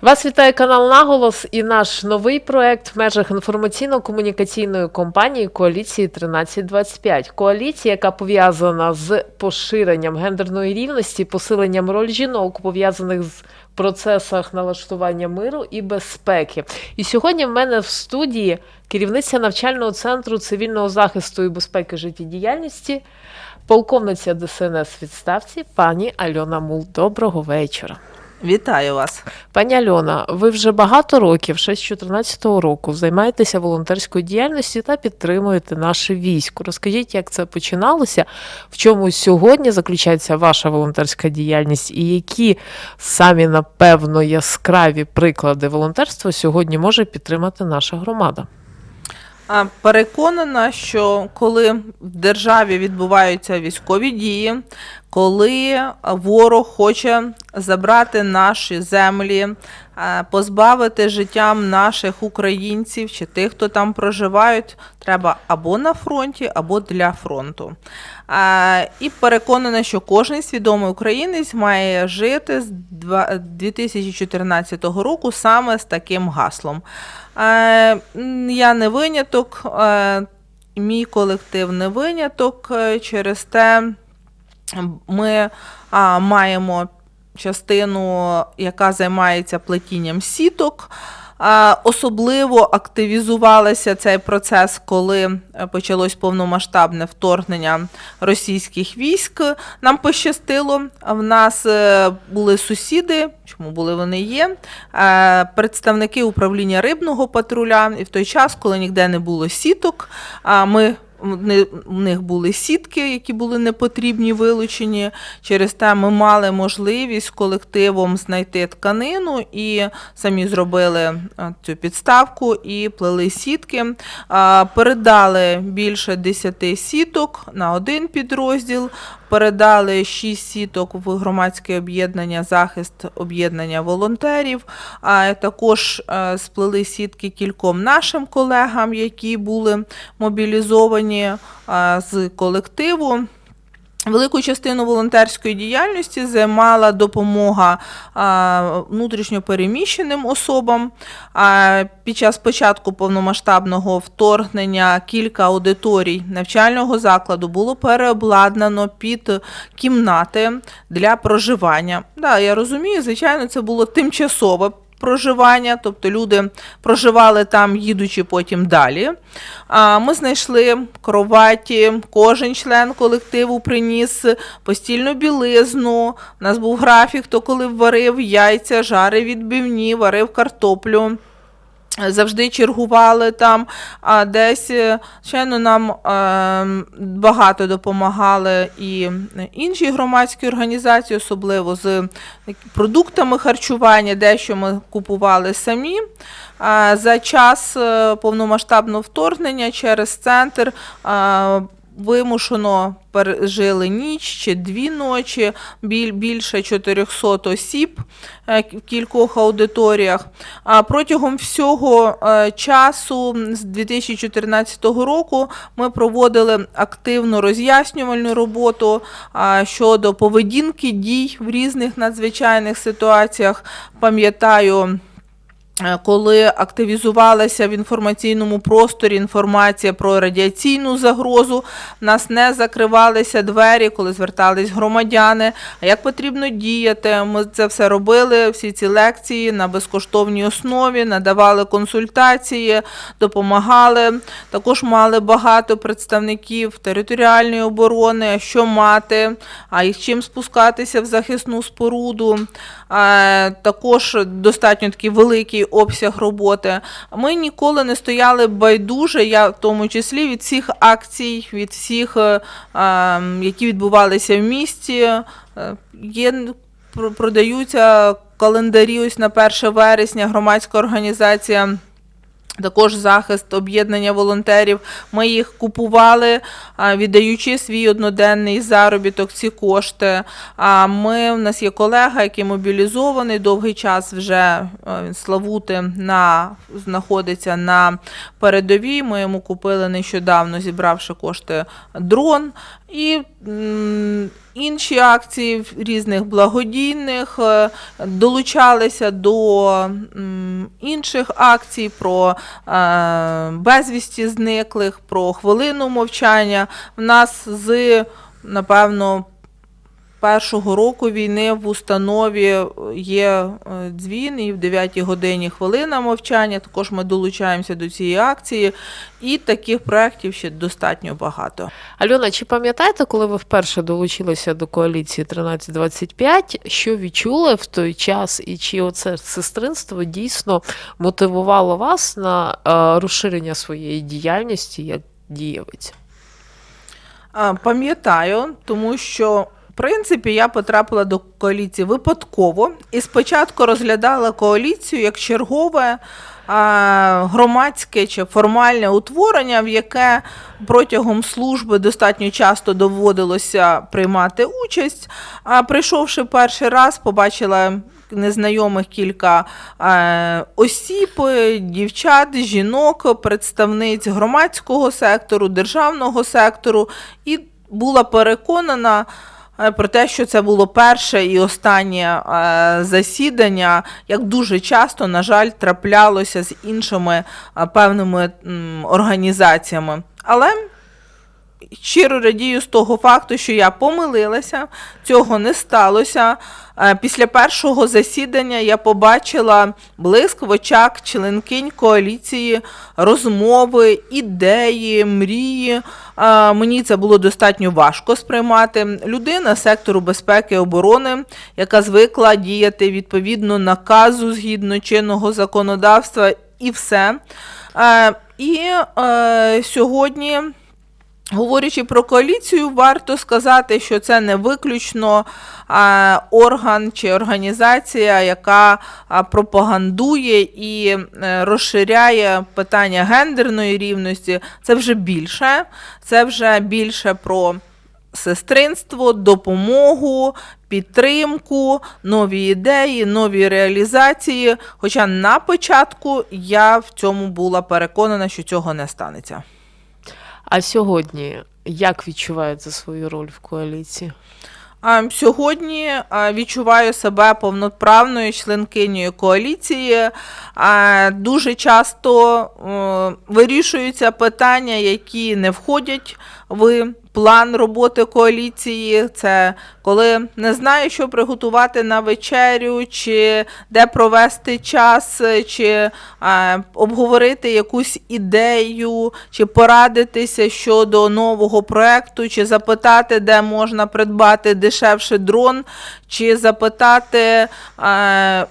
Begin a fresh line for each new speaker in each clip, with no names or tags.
Вас вітає канал Наголос і наш новий проект в межах інформаційно-комунікаційної компанії Коаліції 1325. Коаліція, яка пов'язана з поширенням гендерної рівності, посиленням роль жінок, пов'язаних з процесах налаштування миру і безпеки. І сьогодні в мене в студії керівниця навчального центру цивільного захисту і безпеки життєдіяльності, полковниця ДСНС відставці, пані Альона Мул. Доброго вечора.
Вітаю вас.
Пані Альона, ви вже багато років, ще з 2014 року, займаєтеся волонтерською діяльністю та підтримуєте наше військо. Розкажіть, як це починалося, в чому сьогодні заключається ваша волонтерська діяльність, і які самі, напевно, яскраві приклади волонтерства сьогодні може підтримати наша громада?
Переконана, що коли в державі відбуваються військові дії, коли ворог хоче забрати наші землі, позбавити життям наших українців чи тих, хто там проживають, треба або на фронті, або для фронту. І переконана, що кожен свідомий українець має жити з 2014 року саме з таким гаслом. Е, Я не виняток, е, мій колектив не виняток. е, Через те ми а, маємо частину, яка займається плетінням сіток. Особливо активізувався цей процес, коли е, почалось повномасштабне вторгнення російських військ. Нам пощастило. В нас е, були сусіди, чому були вони є, е, представники управління рибного патруля. І в той час, коли ніде не було сіток, ми в них були сітки, які були непотрібні, вилучені. Через те ми мали можливість колективом знайти тканину і самі зробили цю підставку і плели сітки. Передали більше 10 сіток на один підрозділ. Передали 6 сіток в громадське об'єднання захист об'єднання волонтерів. А також е, сплели сітки кільком нашим колегам, які були мобілізовані е, з колективу. Велику частину волонтерської діяльності займала допомога внутрішньопереміщеним особам. Під час початку повномасштабного вторгнення кілька аудиторій навчального закладу було переобладнано під кімнати для проживання. Да, я розумію, звичайно, це було тимчасове. Проживання, тобто люди проживали там, їдучи потім далі. Ми знайшли кроваті, кожен член колективу приніс постільну білизну. У нас був графік, хто коли варив яйця, жарив відбивні, варив картоплю. Завжди чергували там, а десь, е, звичайно, нам е, багато допомагали і інші громадські організації, особливо з продуктами харчування, дещо ми купували самі. За час е, повномасштабного вторгнення через центр е, вимушено пережили ніч чи дві ночі, біль- більше 400 осіб е, в кількох аудиторіях. А протягом всього е, часу з 2014 року ми проводили активну роз'яснювальну роботу щодо поведінки дій в різних надзвичайних ситуаціях. Пам'ятаю. Е, Коли активізувалася в інформаційному просторі інформація про радіаційну загрозу, в нас не закривалися двері, коли звертались громадяни. А як потрібно діяти? Ми це все робили, всі ці лекції на безкоштовній основі, надавали консультації, допомагали. Також мали багато представників територіальної оборони, що мати, а і з чим спускатися в захисну споруду. Е, Також достатньо такий великий обсяг роботи. Ми ніколи не стояли байдуже, я в тому числі від всіх акцій, від всіх, е, е, які відбувалися в місті. Е, Є про- продаються календарі ось на 1 вересня, громадська організація. Також захист об'єднання волонтерів. Ми їх купували, віддаючи свій одноденний заробіток, ці кошти. А ми, у нас є колега, який мобілізований, довгий час вже Славути на, знаходиться на передовій. Ми йому купили нещодавно, зібравши кошти дрон. І інші акції різних благодійних, е, долучалися до інших акцій про е, безвісті зниклих, про хвилину мовчання. В нас з, напевно, першого року війни в установі є е, дзвін, і в 9 годині хвилина мовчання. Також ми долучаємося до цієї акції, і таких проєктів ще достатньо багато.
Альона, чи пам'ятаєте, коли ви вперше долучилися до коаліції 1325, що відчули в той час, і чи оце сестринство дійсно мотивувало вас на е, розширення своєї діяльності як дієвиць?
Пам'ятаю, тому що. Принципі, я потрапила до коаліції випадково і спочатку розглядала коаліцію як чергове громадське чи формальне утворення, в яке протягом служби достатньо часто доводилося приймати участь. А прийшовши перший раз, побачила незнайомих кілька е, осіб, дівчат, жінок, представниць громадського сектору, державного сектору, і була переконана. Е, Про те, що це було перше і останнє е, засідання, як дуже часто, на жаль, траплялося з іншими е, певними організаціями. Але щиро радію з того факту, що я помилилася, цього не сталося. Е, Після першого засідання я побачила блиск в очах членкинь коаліції, розмови, ідеї, мрії. Е, Мені це було достатньо важко сприймати. Людина сектору безпеки і оборони, яка звикла діяти відповідно наказу згідно чинного законодавства, і все. Е, І сьогодні. Говорячи про коаліцію, варто сказати, що це не виключно орган чи організація, яка пропагандує і е, розширяє питання гендерної рівності. Це вже більше. Це вже більше про сестринство, допомогу, підтримку, нові ідеї, нові реалізації. Хоча на початку я в цьому була переконана, що цього не станеться.
А сьогодні як відчуваєте свою роль в коаліції?
Сьогодні відчуваю себе повноправною членкинею коаліції. Дуже часто вирішуються питання, які не входять в план роботи коаліції. Це коли не знаю, що приготувати на вечерю, чи де провести час, чи а, обговорити якусь ідею, чи порадитися щодо нового проекту, чи запитати, де можна придбати дешевший дрон, чи запитати. А,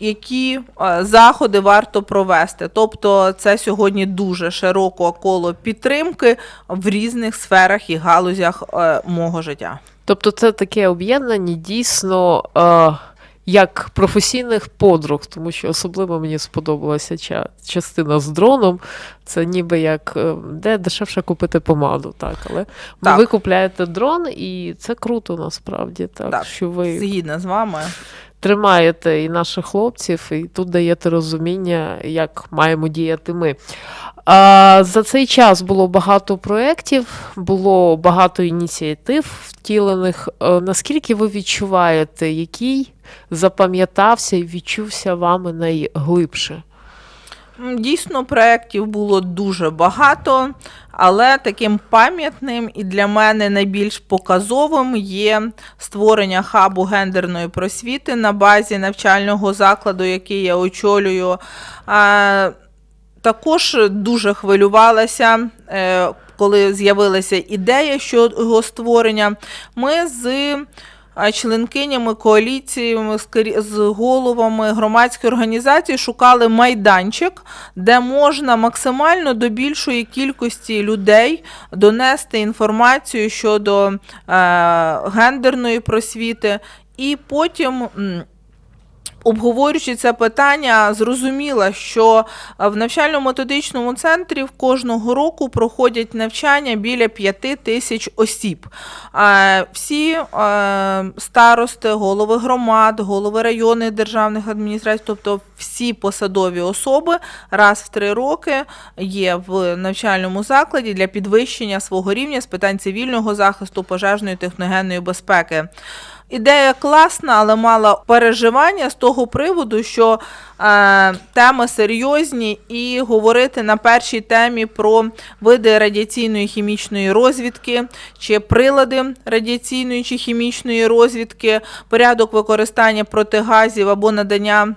які е, заходи варто провести. Тобто це сьогодні дуже широке коло підтримки в різних сферах і галузях е, мого життя.
Тобто це таке об'єднання дійсно е, як професійних подруг, тому що особливо мені сподобалася ча- частина з дроном. Це ніби як де дешевше купити помаду, так, але
Так.
ви купляєте дрон, і це круто насправді, так,
Так,
що ви
Згідна з вами.
Тримаєте і наших хлопців, і тут даєте розуміння, як маємо діяти ми. За цей час було багато проєктів, було багато ініціатив втілених. Е, Наскільки ви відчуваєте, який запам'ятався і відчувся вами найглибше?
Дійсно, проєктів було дуже багато, але таким пам'ятним і для мене найбільш показовим є створення хабу гендерної просвіти на базі навчального закладу, який я очолюю. Також дуже хвилювалася, е, коли з'явилася ідея щодо його створення. Ми з членкинями коаліціями, з головами громадської організації шукали майданчик, де можна максимально до більшої кількості людей донести інформацію щодо е, гендерної просвіти, і потім. Обговорюючи це питання, зрозуміла, що е, в навчально-методичному центрі в кожного року проходять навчання біля п'яти тисяч осіб. Е, Всі е, старости, голови громад, голови районних державних адміністрацій, тобто всі посадові особи раз в три роки є в навчальному закладі для підвищення свого рівня з питань цивільного захисту, пожежної техногенної безпеки. Ідея класна, але мала переживання з того приводу, що е, теми серйозні, і говорити на першій темі про види радіаційної хімічної розвідки чи прилади радіаційної чи хімічної розвідки, порядок використання протигазів або надання.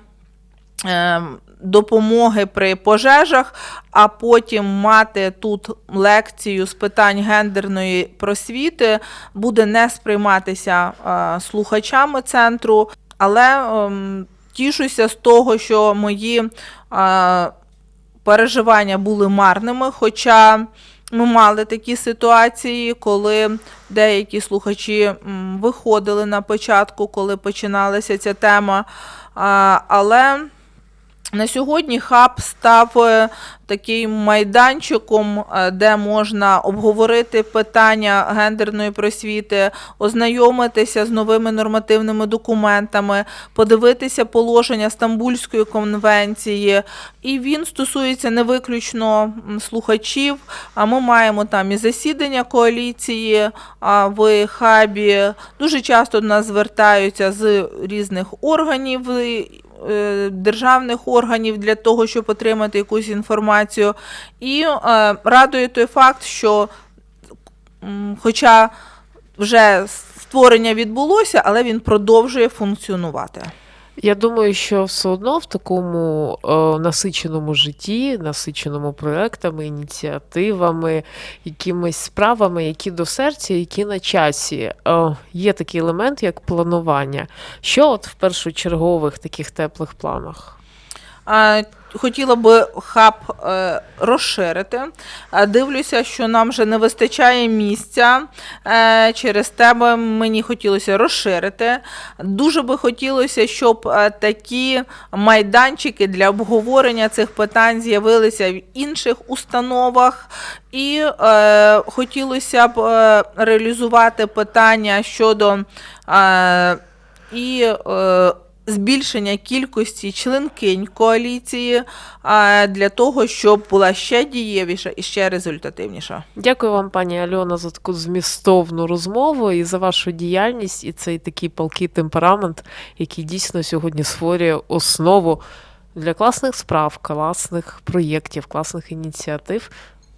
Е, Допомоги при пожежах, а потім мати тут лекцію з питань гендерної просвіти буде не сприйматися е, слухачами центру, але ем, тішуся з того, що мої е, переживання були марними. Хоча ми мали такі ситуації, коли деякі слухачі виходили на початку, коли починалася ця тема. Але на сьогодні хаб став е, таким майданчиком, е, де можна обговорити питання гендерної просвіти, ознайомитися з новими нормативними документами, подивитися положення Стамбульської конвенції. І він стосується не виключно слухачів. А ми маємо там і засідання коаліції в хабі. Дуже часто до нас звертаються з різних органів. Е, Державних органів для того, щоб отримати якусь інформацію, і е, радує той факт, що, хоча вже створення відбулося, але він продовжує функціонувати.
Я думаю, що все одно в такому е, насиченому житті, насиченому проектами, ініціативами, якимись справами, які до серця, які на часі, е, є такий елемент, як планування. Що от в першочергових таких теплих планах?
Хотіла би хаб е, розширити. Дивлюся, що нам вже не вистачає місця. Е, через тебе мені хотілося розширити. Дуже би хотілося, щоб е, такі майданчики для обговорення цих питань з'явилися в інших установах. І е, хотілося б е, реалізувати питання щодо е, і. Е, збільшення кількості членкинь коаліції для того, щоб була ще дієвіша і ще результативніша.
Дякую вам, пані Альона, за таку змістовну розмову і за вашу діяльність, і цей такий палкий темперамент, який дійсно сьогодні створює основу для класних справ, класних проєктів, класних ініціатив.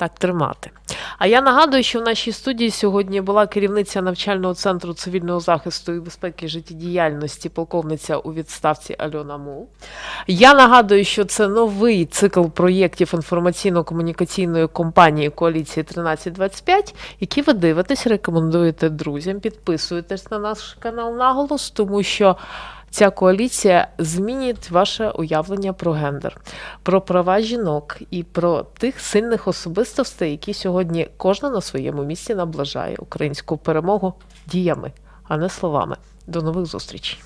Так тримати. А я нагадую, що в нашій студії сьогодні була керівниця навчального центру цивільного захисту і безпеки життєдіяльності, полковниця у відставці Альона Мул. Я нагадую, що це новий цикл проєктів інформаційно-комунікаційної компанії Коаліції 1325, які ви дивитесь, рекомендуєте друзям, підписуєтесь на наш канал Наголос, тому що. Ця коаліція змінить ваше уявлення про гендер, про права жінок і про тих сильних особистостей, які сьогодні кожна на своєму місці наближає українську перемогу діями, а не словами. До нових зустрічей.